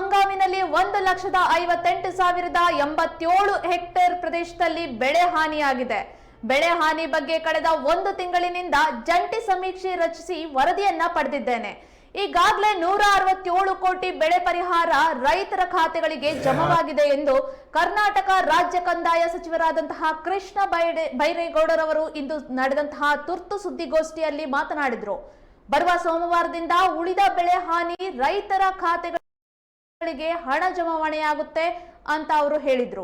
ಹಂಗಾಮಿನಲ್ಲಿ ಒಂದು ಲಕ್ಷದ ಐವತ್ತೆಂಟು ಸಾವಿರದ ಎಂಬತ್ತೇಳು ಹೆಕ್ಟೇರ್ ಪ್ರದೇಶದಲ್ಲಿ ಬೆಳೆ ಹಾನಿಯಾಗಿದೆ. ಬೆಳೆ ಹಾನಿ ಬಗ್ಗೆ ಕಳೆದ ಒಂದು ತಿಂಗಳಿನಿಂದ ಜಂಟಿ ಸಮೀಕ್ಷೆ ರಚಿಸಿ ವರದಿಯನ್ನ ಪಡೆದಿದ್ದೇನೆ. ಈಗಾಗಲೇ ನೂರ ಅರವತ್ತೇಳು ಕೋಟಿ ಬೆಳೆ ಪರಿಹಾರ ರೈತರ ಖಾತೆಗಳಿಗೆ ಜಮವಾಗಿದೆ ಎಂದು ಕರ್ನಾಟಕ ರಾಜ್ಯ ಕಂದಾಯ ಸಚಿವರಾದಂತಹ ಕೃಷ್ಣ ಬೈಡೆ ಬೈರೇಗೌಡರವರು ಇಂದು ನಡೆದಂತಹ ತುರ್ತು ಸುದ್ದಿಗೋಷ್ಠಿಯಲ್ಲಿ ಮಾತನಾಡಿದರು. ಬರುವ ಸೋಮವಾರದಿಂದ ಉಳಿದ ಬೆಳೆ ಹಾನಿ ರೈತರ ಖಾತೆಗಳಿಗೆ ಹಣ ಜಮಾವಣೆಯಾಗುತ್ತೆ ಅಂತ ಅವರು ಹೇಳಿದ್ರು.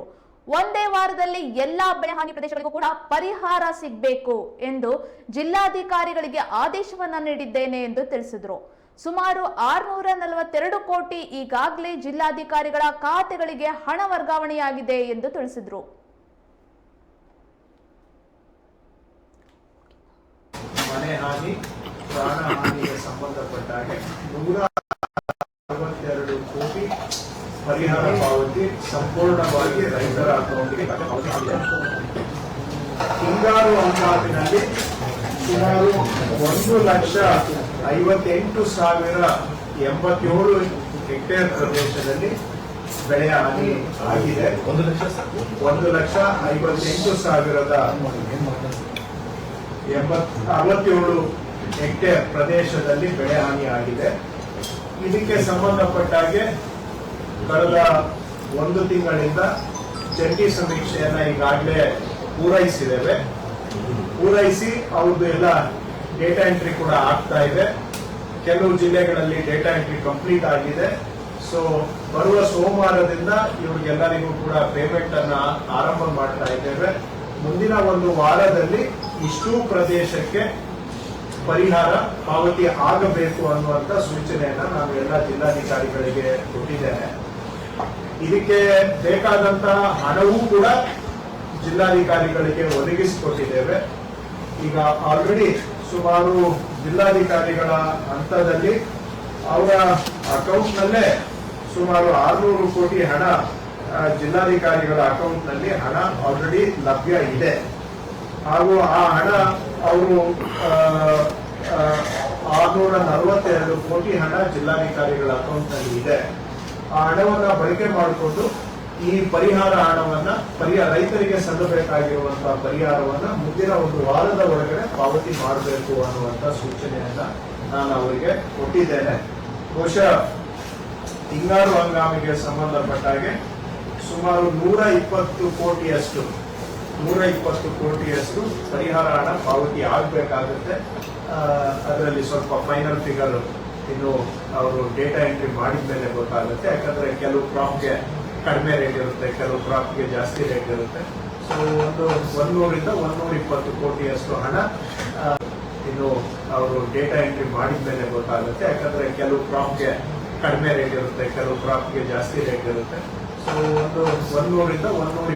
ಒಂದೇ ವಾರದಲ್ಲಿ ಎಲ್ಲಾ ಬೆಳೆ ಹಾನಿ ಪ್ರದೇಶಗಳಿಗೂ ಕೂಡ ಪರಿಹಾರ ಸಿಗಬೇಕು ಎಂದು ಜಿಲ್ಲಾಧಿಕಾರಿಗಳಿಗೆ ಆದೇಶವನ್ನ ನೀಡಿದ್ದೇನೆ ಎಂದು ತಿಳಿಸಿದ್ರು. ಸುಮಾರು ಆರ್ನೂರ ನಲವತ್ತೆರಡು ಕೋಟಿ ಈಗಾಗಲೇ ಜಿಲ್ಲಾಧಿಕಾರಿಗಳ ಖಾತೆಗಳಿಗೆ ಹಣ ವರ್ಗಾವಣೆಯಾಗಿದೆ ಎಂದು ತಿಳಿಸಿದ್ರು. ಸಂಬಂಧಪಟ್ಟ ಹಾಗೆ ನೂರ ಅರವತ್ತೆರಡು ಕೋಟಿ ಪರಿಹಾರ ಪಾವತಿ ಸಂಪೂರ್ಣವಾಗಿ ರೈತರ ಅಕೌಂಟ್ಗೆ. ಹಿಂಗಾರು ಹಂಗಾಮಿನಲ್ಲಿ ಸುಮಾರು ಒಂದು ಲಕ್ಷ ಐವತ್ತೆಂಟು ಸಾವಿರ ಎಂಬತ್ತೇಳು ಹೆಕ್ಟೇರ್ ಪ್ರದೇಶದಲ್ಲಿ ಬೆಳೆ ಹಾನಿ ಆಗಿದೆ ಒಂದು ಲಕ್ಷ ಒಂದು ಲಕ್ಷ ಐವತ್ತೆಂಟು ಸಾವಿರದ ಎಂಬತ್ ಅರವತ್ತೇಳು ಹೆಕ್ಟೇರ್ ಪ್ರದೇಶದಲ್ಲಿ ಬೆಳೆ ಹಾನಿ ಆಗಿದೆ ಇದಕ್ಕೆ ಸಂಬಂಧಪಟ್ಟ ಹಾಗೆ ಕಳೆದ ಒಂದು ತಿಂಗಳಿಂದ ಜಂಟಿ ಸಮೀಕ್ಷೆಯನ್ನ ಈಗಾಗಲೇ ಪೂರೈಸಿದ್ದೇವೆ. ಪೂರೈಸಿ ಅವ್ರದ್ದು ಎಲ್ಲ ಡೇಟಾ ಎಂಟ್ರಿ ಕೂಡ ಆಗ್ತಾ ಇದೆ. ಕೆಲವು ಜಿಲ್ಲೆಗಳಲ್ಲಿ ಡೇಟಾ ಎಂಟ್ರಿ ಕಂಪ್ಲೀಟ್ ಆಗಿದೆ. ಸೊ ಬರುವ ಸೋಮವಾರದಿಂದ ಇವ್ರಿಗೆಲ್ಲರಿಗೂ ಕೂಡ ಪೇಮೆಂಟ್ ಅನ್ನ ಆರಂಭ ಮಾಡ್ತಾ ಇದ್ದೇವೆ. ಮುಂದಿನ ಒಂದು ವಾರದಲ್ಲಿ ಇಷ್ಟೂ ಪ್ರದೇಶಕ್ಕೆ ಪರಿಹಾರ ಪಾವತಿ ಆಗಬೇಕು ಅನ್ನುವಂತ ಸೂಚನೆಯನ್ನ ನಾನು ಎಲ್ಲ ಜಿಲ್ಲಾಧಿಕಾರಿಗಳಿಗೆ ಕೊಟ್ಟಿದ್ದೇನೆ. ಇದಕ್ಕೆ ಬೇಕಾದಂತಹ ಹಣವೂ ಕೂಡ ಜಿಲ್ಲಾಧಿಕಾರಿಗಳಿಗೆ ಒದಗಿಸಿಕೊಟ್ಟಿದ್ದೇವೆ. ಈಗ ಆಲ್ರೆಡಿ ಸುಮಾರು ಜಿಲ್ಲಾಧಿಕಾರಿಗಳ ಹಂತದಲ್ಲಿ ಅವರ ಅಕೌಂಟ್ನಲ್ಲೇ ಸುಮಾರು ಆರ್ನೂರು ಕೋಟಿ ಹಣ ಜಿಲ್ಲಾಧಿಕಾರಿಗಳ ಅಕೌಂಟ್ನಲ್ಲಿ ಹಣ ಆಲ್ರೆಡಿ ಲಭ್ಯ ಇದೆ. ಹಾಗೂ ಆ ಹಣ ಅವರು ಆರ್ನೂರ ನಲವತ್ತೆರಡು ಕೋಟಿ ಹಣ ಜಿಲ್ಲಾಧಿಕಾರಿಗಳ ಅಕೌಂಟ್ನಲ್ಲಿ ಇದೆ. ಆ ಹಣವನ್ನ ಬಳಕೆ ಮಾಡಿಕೊಂಡು ಈ ಪರಿಹಾರ ಹಣವನ್ನ ಪರಿಹಾರ ರೈತರಿಗೆ ಸಲ್ಲಬೇಕಾಗಿರುವಂತಹ ಪರಿಹಾರವನ್ನ ಮುಂದಿನ ಒಂದು ವಾರದ ಒಳಗಡೆ ಪಾವತಿ ಮಾಡಬೇಕು ಅನ್ನುವಂತ ಸೂಚನೆಯನ್ನ ನಾನು ಅವರಿಗೆ ಕೊಟ್ಟಿದ್ದೇನೆ. ಬಹುಶಃ ಹಿಂಗಾರು ಹಂಗಾಮಿಗೆ ಸಂಬಂಧಪಟ್ಟ ಹಾಗೆ ಸುಮಾರು ನೂರ ಇಪ್ಪತ್ತು ಕೋಟಿಯಷ್ಟು, ನೂರ ಇಪ್ಪತ್ತು ಕೋಟಿಯಷ್ಟು ಪರಿಹಾರ ಹಣ ಪಾವತಿ ಆಗಬೇಕಾಗುತ್ತೆ. ಅದರಲ್ಲಿ ಸ್ವಲ್ಪ ಫೈನಲ್ ಫಿಗರ್ ಇನ್ನು ಅವರು ಡೇಟಾ ಎಂಟ್ರಿ ಮಾಡಿದ ಮೇಲೆ ಗೊತ್ತಾಗುತ್ತೆ. ಯಾಕಂದ್ರೆ ಕೆಲವು ಕ್ರಾಪ್ಗೆ ಕಡಿಮೆ ರೇಟ್ ಇರುತ್ತೆ, ಕೆಲವು ಕ್ರಾಪ್ಗೆ ಜಾಸ್ತಿ ರೇಟ್ ಇರುತ್ತೆ. ಸೊ ಒಂದು ಒಂದೂರಿಂದ ಒಂದೂರ ಇಪ್ಪತ್ತು ಕೋಟಿಯಷ್ಟು ಹಣ ಇನ್ನು ಅವರು ಡೇಟಾ ಎಂಟ್ರಿ ಮಾಡಿದ ಮೇಲೆ ಗೊತ್ತಾಗುತ್ತೆ. ಯಾಕಂದ್ರೆ ಕೆಲವು ಕ್ರಾಪ್ಗೆ ಕಡಿಮೆ ರೇಟ್ ಇರುತ್ತೆ, ಕೆಲವು ಕ್ರಾಪ್ಗೆ ಜಾಸ್ತಿ ರೇಟ್ ಇರುತ್ತೆ. ಸೊ ಒಂದು ಒಂದೂರಿಂದ ಒಂದೂರ